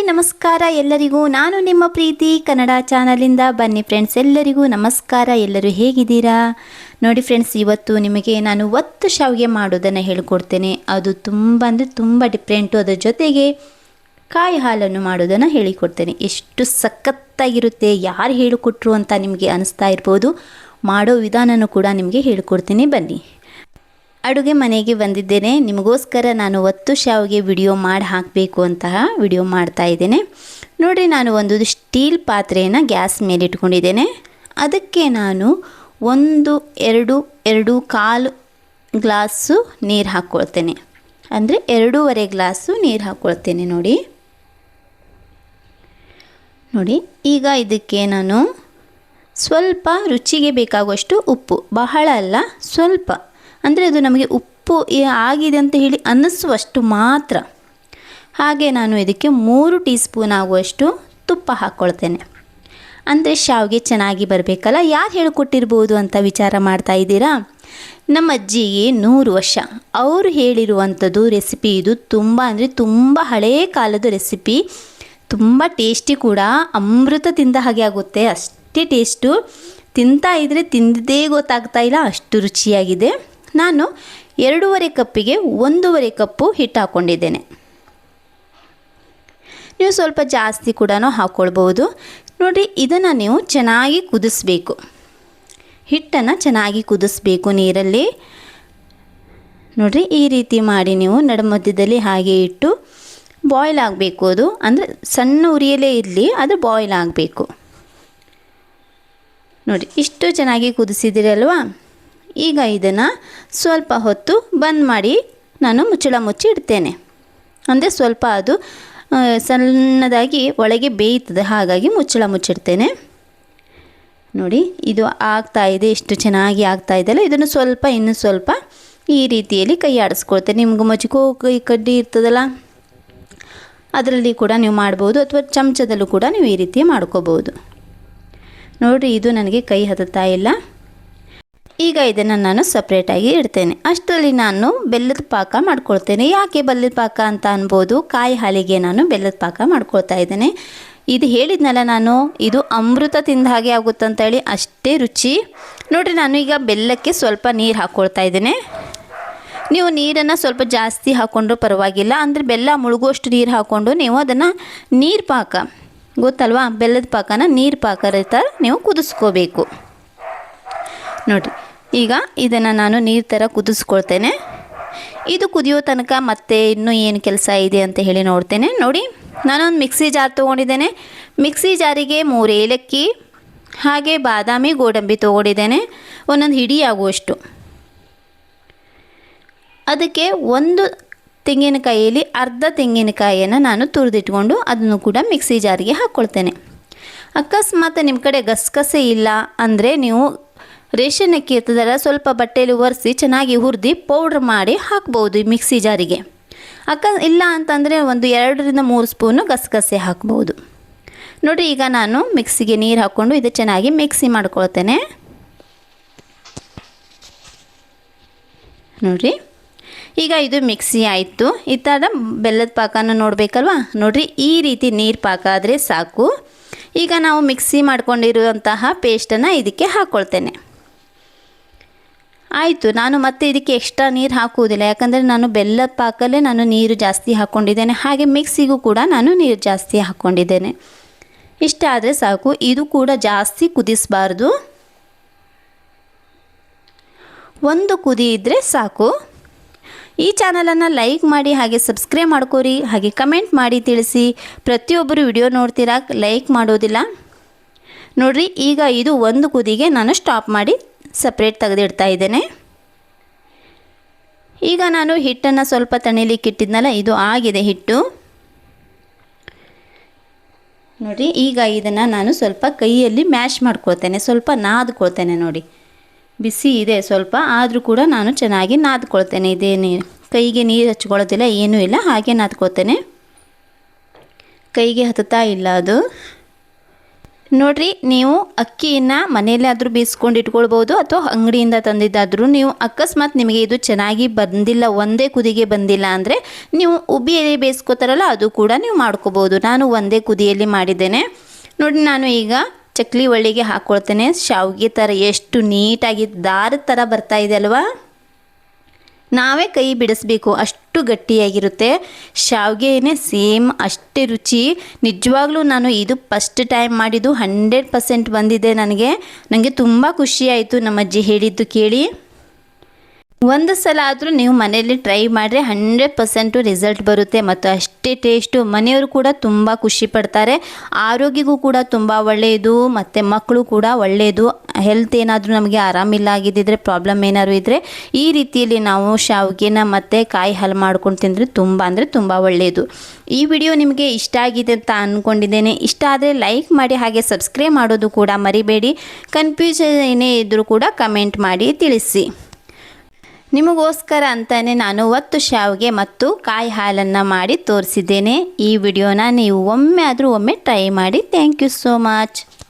Hi, ನಮಸ್ಕಾರ ಎಲ್ಲರಿಗೂ. ನಾನು ನಿಮ್ಮ ಪ್ರೀತಿ ಕನ್ನಡ ಚಾನಲಿಂದ. ಬನ್ನಿ ಫ್ರೆಂಡ್ಸ್ ಎಲ್ಲರಿಗೂ ನಮಸ್ಕಾರ. ಎಲ್ಲರೂ ಹೇಗಿದ್ದೀರಾ? ನೋಡಿ ಫ್ರೆಂಡ್ಸ್ ಇವತ್ತು ನಿಮಗೆ ನಾನು ಒತ್ತು ಶಾವಿಗೆ ಮಾಡೋದನ್ನು ಹೇಳಿಕೊಡ್ತೇನೆ. ಅದು ತುಂಬ ಅಂದರೆ ತುಂಬ ಡಿಫ್ರೆಂಟು ಅದರ ಜೊತೆಗೆ ಕಾಯಿ ಹಾಲನ್ನು ಮಾಡೋದನ್ನು ಹೇಳಿಕೊಡ್ತೇನೆ. ಎಷ್ಟು ಸಖತ್ತಾಗಿರುತ್ತೆ, ಯಾರು ಹೇಳಿಕೊಟ್ರು ಅಂತ ನಿಮಗೆ ಅನಿಸ್ತಾ ಇರ್ಬೋದು, ಮಾಡೋ ವಿಧಾನನೂ ಕೂಡ ನಿಮಗೆ ಹೇಳಿಕೊಡ್ತೀನಿ. ಬನ್ನಿ. ಅಡುಗೆ ಮನೆಗೆ ಬಂದಿದ್ದೇನೆ. ನಿಮಗೋಸ್ಕರ ನಾನು ಒತ್ತು ಶಾವಿಗೆ ವಿಡಿಯೋ ಮಾಡಿ ಹಾಕಬೇಕು ಅಂತಹ ವಿಡಿಯೋ ಮಾಡ್ತಾ ಇದ್ದೇನೆ. ನೋಡಿ ನಾನು ಒಂದು ಸ್ಟೀಲ್ ಪಾತ್ರೆಯನ್ನು ಗ್ಯಾಸ್ ಮೇಲೆ ಇಟ್ಕೊಂಡಿದ್ದೇನೆ. ಅದಕ್ಕೆ ನಾನು ಒಂದು, ಎರಡು ಎರಡು ಕಾಲು ಗ್ಲಾಸು ನೀರು ಹಾಕ್ಕೊಳ್ತೇನೆ ಅಂದರೆ ಎರಡೂವರೆ ಗ್ಲಾಸು ನೀರು ಹಾಕ್ಕೊಳ್ತೇನೆ ನೋಡಿ. ನೋಡಿ, ಈಗ ಇದಕ್ಕೆ ನಾನು ಸ್ವಲ್ಪ ರುಚಿಗೆ ಬೇಕಾಗುವಷ್ಟು ಉಪ್ಪು. ಬಹಳ ಅಲ್ಲ, ಸ್ವಲ್ಪ. ಅಂದರೆ ಅದು ನಮಗೆ ಉಪ್ಪು ಆಗಿದೆ ಅಂತ ಹೇಳಿ ಅನ್ನಿಸುವಷ್ಟು ಮಾತ್ರ. ಹಾಗೆ ನಾನು ಇದಕ್ಕೆ ಮೂರು ಟೀ ಸ್ಪೂನ್ ಆಗುವಷ್ಟು ತುಪ್ಪ ಹಾಕ್ಕೊಳ್ತೇನೆ ಅಂದರೆ ಶಾವಿಗೆ ಚೆನ್ನಾಗಿ ಬರಬೇಕಲ್ಲ, ಯಾರು ಹೇಳಿಕೊಟ್ಟಿರ್ಬೋದು ಅಂತ ವಿಚಾರ ಮಾಡ್ತಾ ಇದ್ದೀರಾ? ನಮ್ಮ ಅಜ್ಜಿಗೆ ನೂರು ವರ್ಷ. ಅವರು ಹೇಳಿರುವಂಥದ್ದು ರೆಸಿಪಿ ಇದು ತುಂಬ, ಅಂದರೆ ತುಂಬ ಹಳೆಯ ಕಾಲದ ರೆಸಿಪಿ. ತುಂಬ ಟೇಸ್ಟಿ ಕೂಡ, ಅಮೃತ ತಿಂದ ಹಾಗೆ ಆಗುತ್ತೆ. ಅಷ್ಟೇ ಟೇಸ್ಟು. ತಿಂತಾ ಇದ್ದರೆ ತಿಂದಿದ್ದೇ ಗೊತ್ತಾಗ್ತಾ ಇಲ್ಲ, ಅಷ್ಟು ರುಚಿಯಾಗಿದೆ. ನಾನು ಎರಡೂವರೆ ಕಪ್ಪಿಗೆ ಒಂದೂವರೆ ಕಪ್ಪು ಹಿಟ್ಟು ಹಾಕ್ಕೊಂಡಿದ್ದೇನೆ ನೀವು ಸ್ವಲ್ಪ ಜಾಸ್ತಿ ಕೂಡ ಹಾಕ್ಕೊಳ್ಬೋದು ನೋಡಿ ಇದನ್ನು ನೀವು ಚೆನ್ನಾಗಿ ಕುದಿಸ್ಬೇಕು. ಹಿಟ್ಟನ್ನು ಚೆನ್ನಾಗಿ ಕುದಿಸ್ಬೇಕು ನೀರಲ್ಲಿ. ನೋಡಿರಿ, ಈ ರೀತಿ ಮಾಡಿ ನೀವು ನಡುಮಧ್ಯದಲ್ಲಿ ಹಾಗೆ ಇಟ್ಟು ಬಾಯ್ಲ್ ಆಗಬೇಕು ಅದು. ಅಂದರೆ ಸಣ್ಣ ಉರಿಯಲ್ಲೇ ಇರಲಿ, ಅದು ಬಾಯ್ಲ್ ಆಗಬೇಕು. ನೋಡಿ ಇಷ್ಟು ಚೆನ್ನಾಗಿ ಕುದಿಸಿದಿರಲ್ವಾ ಈಗ ಇದನ್ನು ಸ್ವಲ್ಪ ಹೊತ್ತು ಬಂದ್ ಮಾಡಿ ನಾನು ಮುಚ್ಚಳ ಮುಚ್ಚಿ ಇಡ್ತೇನೆ. ಅಂದರೆ ಸ್ವಲ್ಪ ಅದು ಸಣ್ಣದಾಗಿ ಒಳಗೆ ಬೇಯ್ತದೆ, ಹಾಗಾಗಿ ಮುಚ್ಚಳ ಮುಚ್ಚಿಡ್ತೇನೆ ನೋಡಿ, ಇದು ಆಗ್ತಾ ಇದೆ ಎಷ್ಟು ಚೆನ್ನಾಗಿ ಆಗ್ತಾ ಇದೆಯಲ್ಲ ಇದನ್ನು ಸ್ವಲ್ಪ, ಇನ್ನು ಸ್ವಲ್ಪ ಈ ರೀತಿಯಲ್ಲಿ ಕೈ ಆಡಿಸ್ಕೊಳ್ತೇನೆ. ನಿಮ್ಗೆ ಮಜ್ಕೋ ಕೈ ಕಡ್ಡಿ ಇರ್ತದಲ್ಲ? ಅದರಲ್ಲಿ ಕೂಡ ನೀವು ಮಾಡ್ಬೋದು, ಅಥವಾ ಚಮಚದಲ್ಲೂ ಕೂಡ ನೀವು ಈ ರೀತಿ ಮಾಡ್ಕೋಬೋದು. ನೋಡಿರಿ, ಇದು ನನಗೆ ಕೈ ಹತ್ತುತ್ತಾ ಇಲ್ಲ. ಈಗ ಇದನ್ನು ನಾನು ಸಪ್ರೇಟಾಗಿ ಇಡ್ತೇನೆ. ಅಷ್ಟರಲ್ಲಿ ನಾನು ಬೆಲ್ಲದ ಪಾಕ ಮಾಡ್ಕೊಳ್ತೇನೆ. ಯಾಕೆ ಬೆಲ್ಲದ ಪಾಕ ಅಂತ ಅನ್ಬೋದು? ಕಾಯಿ ಹಾಲಿಗೆ ನಾನು ಬೆಲ್ಲದ ಪಾಕ ಮಾಡ್ಕೊಳ್ತಾ ಇದ್ದೇನೆ. ಇದು ಹೇಳಿದ್ನಲ್ಲ ನಾನು, ಇದು ಅಮೃತ ತಿಂದ ಹಾಗೆ ಆಗುತ್ತಂತೇಳಿ ಅಷ್ಟೇ ರುಚಿ. ನೋಡಿರಿ, ನಾನು ಈಗ ಬೆಲ್ಲಕ್ಕೆ ಸ್ವಲ್ಪ ನೀರು ಹಾಕ್ಕೊಳ್ತಾ ಇದ್ದೇನೆ. ನೀವು ನೀರನ್ನು ಸ್ವಲ್ಪ ಜಾಸ್ತಿ ಹಾಕ್ಕೊಂಡ್ರೂ ಪರವಾಗಿಲ್ಲ. ಅಂದರೆ ಬೆಲ್ಲ ಮುಳುಗುವಷ್ಟು ನೀರು ಹಾಕ್ಕೊಂಡು ನೀವು ಅದನ್ನು ನೀರು ಪಾಕ, ಗೊತ್ತಲ್ವಾ? ಬೆಲ್ಲದ ಪಾಕನ ನೀರು ಪಾಕ ಥರ ನೀವು ಕುದಿಸ್ಕೋಬೇಕು. ನೋಡಿ ಈಗ ಇದನ್ನು ನಾನು ನೀರು ಥರ ಕುದಿಸ್ಕೊಳ್ತೇನೆ. ಇದು ಕುದಿಯೋ ತನಕ ಮತ್ತೆ ಇನ್ನೂ ಏನು ಕೆಲಸ ಇದೆ ಅಂತ ಹೇಳಿ ನೋಡ್ತೇನೆ. ನೋಡಿ, ನಾನೊಂದು ಮಿಕ್ಸಿ ಜಾರ್ ತೊಗೊಂಡಿದ್ದೇನೆ. ಮಿಕ್ಸಿ ಜಾರಿಗೆ ಮೂರು ಏಲಕ್ಕಿ, ಹಾಗೆ ಬಾದಾಮಿ, ಗೋಡಂಬಿ ತೊಗೊಂಡಿದ್ದೇನೆ. ಒಂದೊಂದು ಹಿಡಿ ಆಗುವಷ್ಟು. ಅದಕ್ಕೆ ಒಂದು ತೆಂಗಿನಕಾಯಿಯಲ್ಲಿ ಅರ್ಧ ತೆಂಗಿನಕಾಯಿಯನ್ನು ನಾನು ತುರಿದಿಟ್ಕೊಂಡು ಅದನ್ನು ಕೂಡ ಮಿಕ್ಸಿ ಜಾರಿಗೆ ಹಾಕ್ಕೊಳ್ತೇನೆ ಅಕಸ್ಮಾತ್ ನಿಮ್ಮ ಕಡೆ ಗಸಗಸೆ ಇಲ್ಲ ಅಂದರೆ ನೀವು ರೇಷನ್ ಅಕ್ಕಿ ಎತ್ತದರ ಸ್ವಲ್ಪ ಬಟ್ಟೆಯಲ್ಲಿ ಒರೆಸಿ ಚೆನ್ನಾಗಿ ಹುರಿದು ಪೌಡ್ರ್ ಮಾಡಿ ಹಾಕ್ಬೋದು ಈ ಮಿಕ್ಸಿ ಜಾರಿಗೆ. ಅಕ್ಕ, ಇಲ್ಲ ಅಂತಂದರೆ ಒಂದು ಎರಡರಿಂದ ಮೂರು ಸ್ಪೂನು ಗಸಗಸೆ ಹಾಕ್ಬೋದು. ನೋಡಿ, ಈಗ ನಾನು ಮಿಕ್ಸಿಗೆ ನೀರು ಹಾಕ್ಕೊಂಡು ಇದು ಚೆನ್ನಾಗಿ ಮಿಕ್ಸಿ ಮಾಡ್ಕೊಳ್ತೇನೆ. ನೋಡಿರಿ ಈಗ ಇದು ಮಿಕ್ಸಿ ಆಯಿತು. ಈ ಥರ ಬೆಲ್ಲದ ಪಾಕನ ನೋಡಬೇಕಲ್ವಾ? ನೋಡಿರಿ, ಈ ರೀತಿ ನೀರು ಪಾಕ ಆದರೆ ಸಾಕು. ಈಗ ನಾವು ಮಿಕ್ಸಿ ಮಾಡ್ಕೊಂಡಿರುವಂತಹ ಪೇಸ್ಟನ್ನು ಇದಕ್ಕೆ ಹಾಕ್ಕೊಳ್ತೇನೆ ಆಯಿತು, ನಾನು ಮತ್ತೆ ಇದಕ್ಕೆ ಎಕ್ಸ್ಟ್ರಾ ನೀರು ಹಾಕುವುದಿಲ್ಲ. ಯಾಕಂದರೆ ನಾನು ಬೆಲ್ಲದ ಪಾಕಲ್ಲೇ ನಾನು ನೀರು ಜಾಸ್ತಿ ಹಾಕ್ಕೊಂಡಿದ್ದೇನೆ ಹಾಗೆ ಮಿಕ್ಸಿಗೂ ಕೂಡ ನಾನು ನೀರು ಜಾಸ್ತಿ ಹಾಕ್ಕೊಂಡಿದ್ದೇನೆ ಇಷ್ಟ ಆದರೆ ಸಾಕು. ಇದು ಕೂಡ ಜಾಸ್ತಿ ಕುದಿಸಬಾರ್ದು. ಒಂದು ಕುದಿ ಇದ್ದರೆ ಸಾಕು. ಈ ಚಾನಲನ್ನು ಲೈಕ್ ಮಾಡಿ, ಹಾಗೆ ಸಬ್ಸ್ಕ್ರೈಬ್ ಮಾಡ್ಕೋರಿ, ಹಾಗೆ ಕಮೆಂಟ್ ಮಾಡಿ ತಿಳಿಸಿ. ಪ್ರತಿಯೊಬ್ಬರು ವಿಡಿಯೋ ನೋಡ್ತೀರಾ ಲೈಕ್ ಮಾಡೋದಿಲ್ಲ. ನೋಡ್ರಿ, ಈಗ ಇದು ಒಂದು ಕುದಿಗೆ ನಾನು ಸ್ಟಾಪ್ ಮಾಡಿ ಸಪ್ರೇಟ್ ತೆಗೆದಿಡ್ತಾ ಇದ್ದೇನೆ. ಈಗ ನಾನು ಹಿಟ್ಟನ್ನು ಸ್ವಲ್ಪ ತಣಿಲಿಕ್ಕೆ ಇಟ್ಟಿದ್ನಲ್ಲ, ಇದು ಆಗಿದೆ ಹಿಟ್ಟು. ನೋಡಿ, ಈಗ ಇದನ್ನು ನಾನು ಸ್ವಲ್ಪ ಕೈಯಲ್ಲಿ ಮ್ಯಾಶ್ ಮಾಡ್ಕೊಳ್ತೇನೆ, ಸ್ವಲ್ಪ ನಾದ್ಕೊಳ್ತೇನೆ ನೋಡಿ. ಬಿಸಿ ಇದೆ ಸ್ವಲ್ಪ, ಆದರೂ ಕೂಡ ನಾನು ಚೆನ್ನಾಗಿ ನಾದ್ಕೊಳ್ತೇನೆ. ಇದೇ ನೀರು ಕೈಗೆ ನೀರು ಹಚ್ಕೊಳ್ಳೋದಿಲ್ಲ, ಏನೂ ಇಲ್ಲ, ಹಾಗೆ ನಾದ್ಕೊಳ್ತೇನೆ. ಕೈಗೆ ಹತ್ತುತ್ತಾ ಇಲ್ಲ ಅದು. ನೋಡ್ರಿ, ನೀವು ಅಕ್ಕಿಯನ್ನು ಮನೆಯಲ್ಲಾದರೂ ಬೇಯಿಸ್ಕೊಂಡು ಇಟ್ಕೊಳ್ಬೋದು ಅಥವಾ ಅಂಗಡಿಯಿಂದ ತಂದಿದ್ದಾದರೂ ನೀವು ಅಕಸ್ಮಾತ್ ನಿಮಗೆ ಇದು ಚೆನ್ನಾಗಿ ಬಂದಿಲ್ಲ, ಒಂದೇ ಕುದಿಗೆ ಬಂದಿಲ್ಲ ಅಂದರೆ ನೀವು ಉಬ್ಬಿಯಲ್ಲಿ ಬೇಯಿಸ್ಕೋತಾರಲ್ಲ, ಅದು ಕೂಡ ನೀವು ಮಾಡ್ಕೋಬೋದು. ನಾನು ಒಂದೇ ಕುದಿಯಲ್ಲಿ ಮಾಡಿದ್ದೇನೆ. ನೋಡಿ ನಾನು ಈಗ ಚಕ್ಲಿ ಒಳ್ಳಿಗೆ ಹಾಕ್ಕೊಳ್ತೇನೆ ಶಾವಿಗೆ ಥರ ಎಷ್ಟು ನೀಟಾಗಿ ದಾರದ ಥರ ಬರ್ತಾ ಇದೆ ಅಲ್ವಾ? ನಾವೇ ಕೈ ಬಿಡಿಸ್ಬೇಕು, ಅಷ್ಟು ಗಟ್ಟಿಯಾಗಿರುತ್ತೆ. ಶಾವಿಗೆನೇ ಸೇಮ್ ಅಷ್ಟೇ ರುಚಿ. ನಿಜವಾಗ್ಲೂ ನಾನು ಇದು ಫಸ್ಟ್ ಟೈಮ್ ಮಾಡಿದ್ದು ಹಂಡ್ರೆಡ್ ಪರ್ಸೆಂಟ್ ಬಂದಿದೆ ನನಗೆ. ನನಗೆ ತುಂಬ ಖುಷಿಯಾಯಿತು ನಮ್ಮ ಅಜ್ಜಿ ಹೇಳಿದ್ದು ಕೇಳಿ. ಒಂದು ಸಲ ಆದರೂ ನೀವು ಮನೆಯಲ್ಲಿ ಟ್ರೈ ಮಾಡಿದ್ರೆ ಹಂಡ್ರೆಡ್ ಪರ್ಸೆಂಟು ರಿಸಲ್ಟ್ ಬರುತ್ತೆ ಮತ್ತು ಅಷ್ಟೇ ಟೇಸ್ಟು ಮನೆಯವರು ಕೂಡ ತುಂಬ ಖುಷಿ ಪಡ್ತಾರೆ. ಆರೋಗ್ಯಕ್ಕೂ ಕೂಡ ತುಂಬ ಒಳ್ಳೆಯದು ಮತ್ತು ಮಕ್ಕಳು ಕೂಡ ಒಳ್ಳೆಯದು ಹೆಲ್ತ್ ಏನಾದರೂ ನಮಗೆ ಆರಾಮಿಲ್ಲ ಆಗಿದ್ದಿದ್ರೆ ಪ್ರಾಬ್ಲಮ್ ಏನಾದ್ರು ಇದ್ದರೆ ಈ ರೀತಿಯಲ್ಲಿ ನಾವು ಶಾವಿಗೆನ ಮತ್ತು ಕಾಯಿ ಹಾಲು ಮಾಡ್ಕೊಂಡು ತಿಂದರೆ ತುಂಬ ಅಂದರೆ ತುಂಬ ಒಳ್ಳೆಯದು ಈ ವಿಡಿಯೋ ನಿಮಗೆ ಇಷ್ಟ ಆಗಿದೆ ಅಂತ ಅಂದ್ಕೊಂಡಿದ್ದೇನೆ ಇಷ್ಟ ಆದರೆ ಲೈಕ್ ಮಾಡಿ ಹಾಗೆ ಸಬ್ಸ್ಕ್ರೈಬ್ ಮಾಡೋದು ಕೂಡ ಮರಿಬೇಡಿ. ಕನ್ಫ್ಯೂಷನ್ ಏನೇ ಇದ್ದರೂ ಕೂಡ ಕಮೆಂಟ್ ಮಾಡಿ ತಿಳಿಸಿ. ನಿಮಗೋಸ್ಕರ ಅಂತಲೇ ನಾನು ಒತ್ತು ಶಾವಿಗೆ ಮತ್ತು ಕಾಯಿ ಹಾಲನ್ನು ಮಾಡಿ ತೋರಿಸಿದ್ದೇನೆ. ಈ ವಿಡಿಯೋನ ನೀವು ಒಮ್ಮೆ ಆದರೂ ಒಮ್ಮೆ ಟ್ರೈ ಮಾಡಿ. Thank you so much.